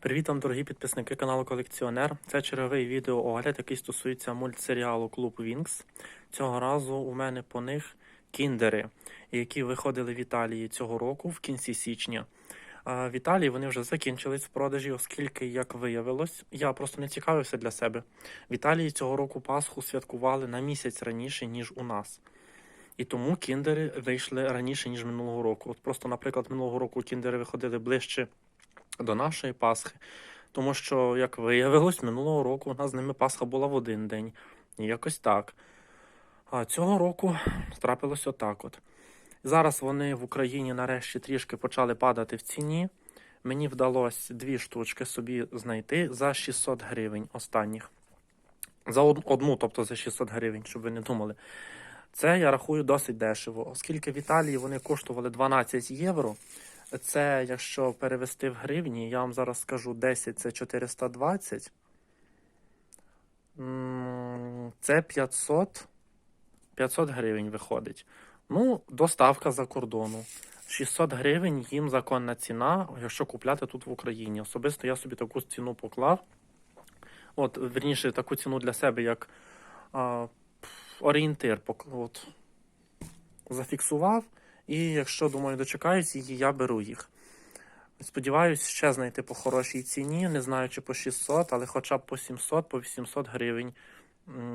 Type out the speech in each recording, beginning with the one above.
Привіт вам, дорогі підписники каналу Колекціонер. Це черговий відеоогляд, який стосується мультсеріалу Клуб Вінкс. Цього разу у мене по них кіндери, які виходили в Італії цього року в кінці січня. В Італії вони вже закінчились в продажі, оскільки, як виявилось, я просто не цікавився для себе. В Італії цього року Пасху святкували на місяць раніше, ніж у нас. І тому кіндери вийшли раніше, ніж минулого року. От просто, наприклад, минулого року кіндери виходили ближче до нашої Пасхи. Тому що, як виявилось, минулого року у нас з ними Пасха була в один день. І якось так. А цього року трапилось отак от. Зараз вони в Україні нарешті трішки почали падати в ціні. Мені вдалося дві штучки собі знайти за 600 гривень останніх. За одну, тобто за 600 гривень, щоб ви не думали. Це я рахую досить дешево, оскільки в Італії вони коштували 12 євро. Це, якщо перевести в гривні, я вам зараз скажу 10 це 420. Це 500, 500 гривень виходить. Ну, доставка за кордону. 600 гривень їм законна ціна, якщо купляти тут в Україні. Особисто я собі таку ціну поклав. От, верніше, таку ціну для себе, як а, орієнтир от, зафіксував. І якщо, думаю, дочекаюсь її, я беру їх. Сподіваюсь, ще знайти по хорошій ціні, не знаю, чи по 600, але хоча б по 700, по 800 гривень.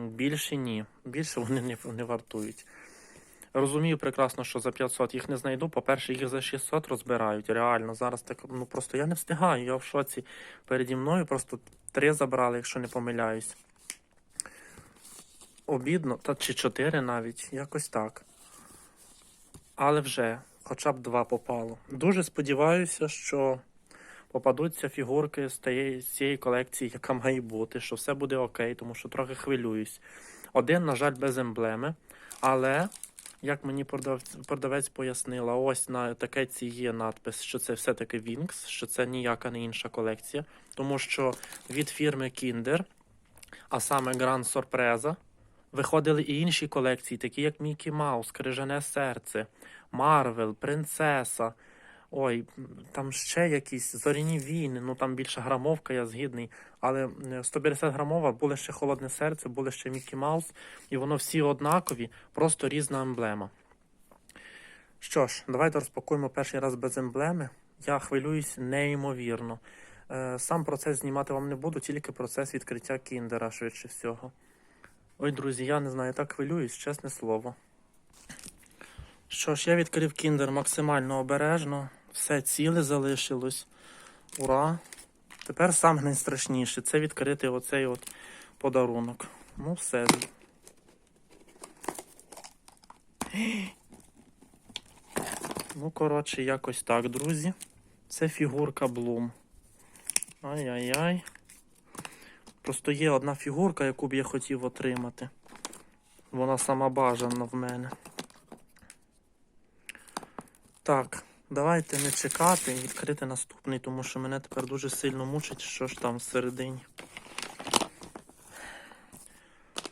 Більше ні. Більше вони не, не вартують. Розумію прекрасно, що за 500 їх не знайду. По-перше, їх за 600 розбирають. Реально, зараз так, ну просто я не встигаю, я в шоці. Переді мною просто три забрали, якщо не помиляюсь. Обідно, та чи чотири навіть, якось так. Але вже хоча б два попало. Дуже сподіваюся, що попадуться фігурки з цієї колекції, яка має бути, що все буде окей, тому що трохи хвилююсь. Один, на жаль, без емблеми, але. Як мені продавець, пояснила, ось на етикетці є надпис, що це все-таки Wings, що це ніяка не інша колекція, тому що від фірми Kinder, а саме Grand Sorpresa, виходили і інші колекції, такі як Мікі Маус, Крижане серце, Марвел, Принцеса. Ой, там ще якісь зоряні війни, ну там більше грамовка, я згідний. Але е, 150 грамова були ще холодне серце, були ще Мікі Маус, і воно всі однакові, просто різна емблема. Що ж, давайте розпакуємо перший раз без емблеми. Я хвилююсь неймовірно. Е, Сам процес знімати вам не буду, тільки процес відкриття кіндера, швидше всього. Ой, друзі, я не знаю, так хвилююсь, чесне слово. Що ж, я відкрив кіндер максимально обережно, все ціле залишилось. Ура! Тепер саме найстрашніше це відкрити оцей от подарунок. Ну, все. Ну, коротше, якось так, друзі. Це фігурка Блум. Ай-яй-яй. Просто є одна фігурка, яку б я хотів отримати. Вона сама бажана в мене. Так, давайте не чекати і відкрити наступний, тому що мене тепер дуже сильно мучить, що ж там всередині.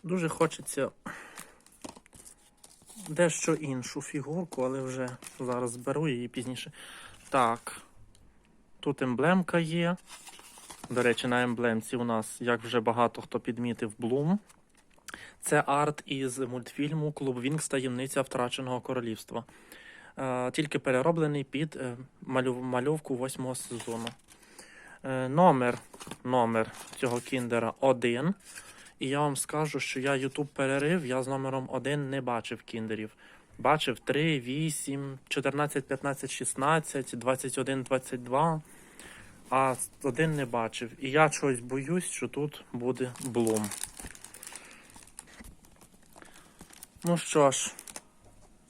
Дуже хочеться дещо іншу фігурку, але вже зараз зберу її пізніше. Так. Тут емблемка є. До речі, на емблемці у нас, як вже багато хто підмітив, Блум. Це арт із мультфільму Клуб Вінкс таємниця втраченого королівства. Е, Тільки перероблений під е, мальовку восьмого сезону. Е, Номер, номер цього кіндера 1. І я вам скажу, що я YouTube перерив, я з номером 1 не бачив кіндерів. Бачив 3, 8, 14, 15, 16, 21, 22. А один не бачив. І я чогось боюсь, що тут буде блум. Ну що ж,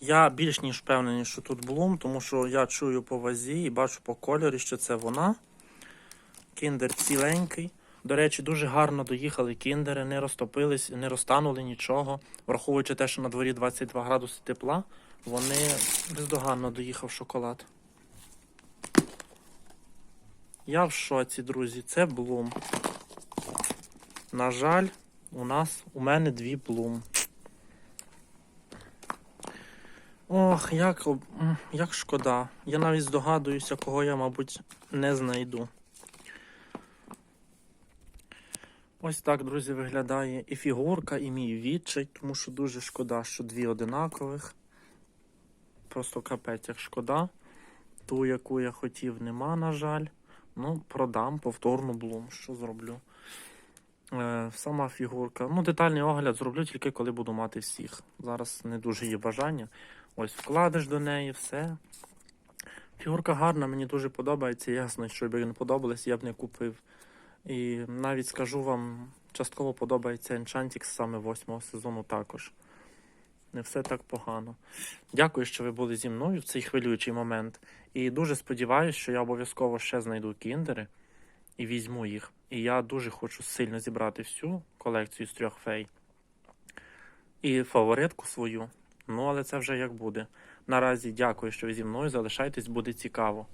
я більш ніж впевнений, що тут блум, тому що я чую по вазі і бачу по кольорі, що це вона. Кіндер ціленький. До речі, дуже гарно доїхали кіндери, не розтопились, не розтанули нічого. Враховуючи те, що на дворі 22 градуси тепла, вони бездоганно доїхав шоколад. Я в шоці, друзі, це блум. На жаль, у нас у мене дві блум. Ох, як, як шкода. Я навіть здогадуюся, кого я, мабуть, не знайду. Ось так, друзі, виглядає і фігурка, і мій відчай, тому що дуже шкода, що дві одинакових. Просто капець, як шкода. Ту, яку я хотів, нема, на жаль. Ну, продам повторну блум. Що зроблю? Е, сама фігурка. Ну, детальний огляд зроблю тільки коли буду мати всіх. Зараз не дуже є бажання. Ось вкладиш до неї, все. Фігурка гарна, мені дуже подобається. Ясно, що якби не подобалось, я б не купив. І навіть скажу вам, частково подобається Enchantrix саме восьмого сезону також. Не все так погано. Дякую, що ви були зі мною в цей хвилюючий момент. І дуже сподіваюся, що я обов'язково ще знайду кіндери і візьму їх. І я дуже хочу сильно зібрати всю колекцію з трьох фей. І фаворитку свою. Ну, але це вже як буде. Наразі дякую, що ви зі мною. Залишайтесь, буде цікаво.